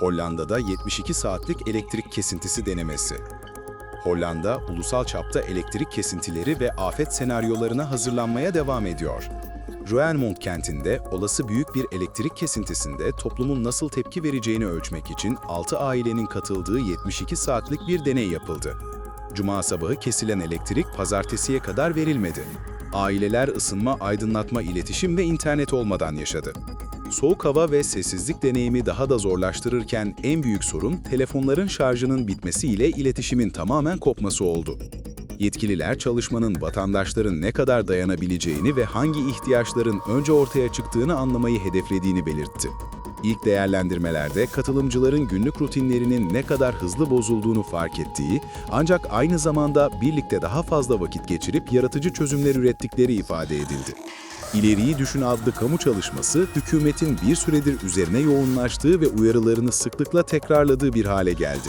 Hollanda'da 72 saatlik elektrik kesintisi denemesi. Hollanda, ulusal çapta elektrik kesintileri ve afet senaryolarına hazırlanmaya devam ediyor. Roermond kentinde olası büyük bir elektrik kesintisinde toplumun nasıl tepki vereceğini ölçmek için 6 ailenin katıldığı 72 saatlik bir deney yapıldı. Cuma sabahı kesilen elektrik pazartesiye kadar verilmedi. Aileler ısınma, aydınlatma, iletişim ve internet olmadan yaşadı. Soğuk hava ve sessizlik deneyimi daha da zorlaştırırken en büyük sorun telefonların şarjının bitmesiyle iletişimin tamamen kopması oldu. Yetkililer çalışmanın vatandaşların ne kadar dayanabileceğini ve hangi ihtiyaçların önce ortaya çıktığını anlamayı hedeflediğini belirtti. İlk değerlendirmelerde katılımcıların günlük rutinlerinin ne kadar hızlı bozulduğunu fark ettiği, ancak aynı zamanda birlikte daha fazla vakit geçirip yaratıcı çözümler ürettikleri ifade edildi. İleriyi Düşün adlı kamu çalışması, hükümetin bir süredir üzerine yoğunlaştığı ve uyarılarını sıklıkla tekrarladığı bir hale geldi.